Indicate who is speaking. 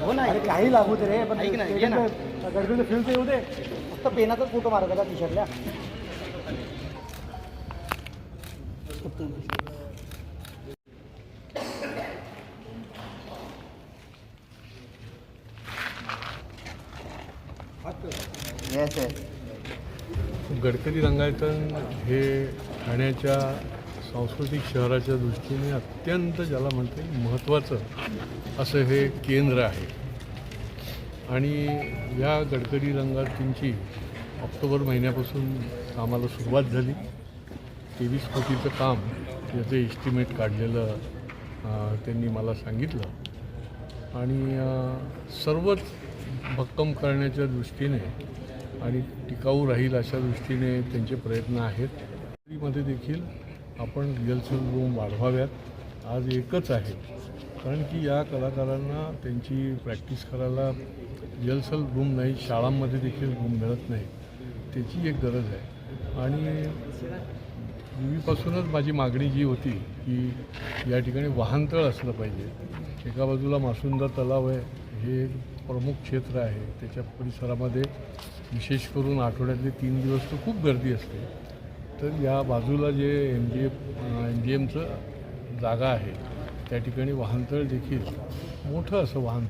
Speaker 1: हो ना काही लागू दे रे पण
Speaker 2: ऐक
Speaker 1: गडबडीचं फिल्म येऊ दे फक्त पेनाचाच फोटो मारत त्या टी शर्टला येस
Speaker 3: गडकरी रंगायतन हे ठाण्याच्या सांस्कृतिक शहराच्या दृष्टीने अत्यंत ज्याला म्हणता येईल महत्त्वाचं असं हे केंद्र आहे. आणि या गडकरी रंगातींची ऑक्टोबर महिन्यापासून कामाला सुरुवात झाली. तेवीस कोटीचं काम याचं एस्टिमेट काढलेलं त्यांनी मला सांगितलं. आणि सर्वच भक्कम करण्याच्या दृष्टीने आणि टिकाऊ राहील अशा दृष्टीने त्यांचे प्रयत्न आहेत. मध्ये देखील आपण रिहर्सल रूम वाढवाव्यात. आज एकच आहे. कारण की या कलाकारांना त्यांची प्रॅक्टिस करायला रिहर्सल रूम नाही शाळांमध्ये देखील रूम मिळत नाही. त्याची एक गरज आहे. आणि पूर्वीपासूनच माझी मागणी जी होती की या ठिकाणी वाहनतळ असलं पाहिजे. एका बाजूला मासुंदा तलाव आहे. हे प्रमुख क्षेत्र आहे. त्याच्या परिसरामध्ये विशेष करून आठवड्यातले तीन दिवस तर खूप गर्दी असते. तर या बाजूला जे एम जी एम जी एमचं जागा आहे त्या ठिकाणी वाहनतळ देखील मोठं असं वाहन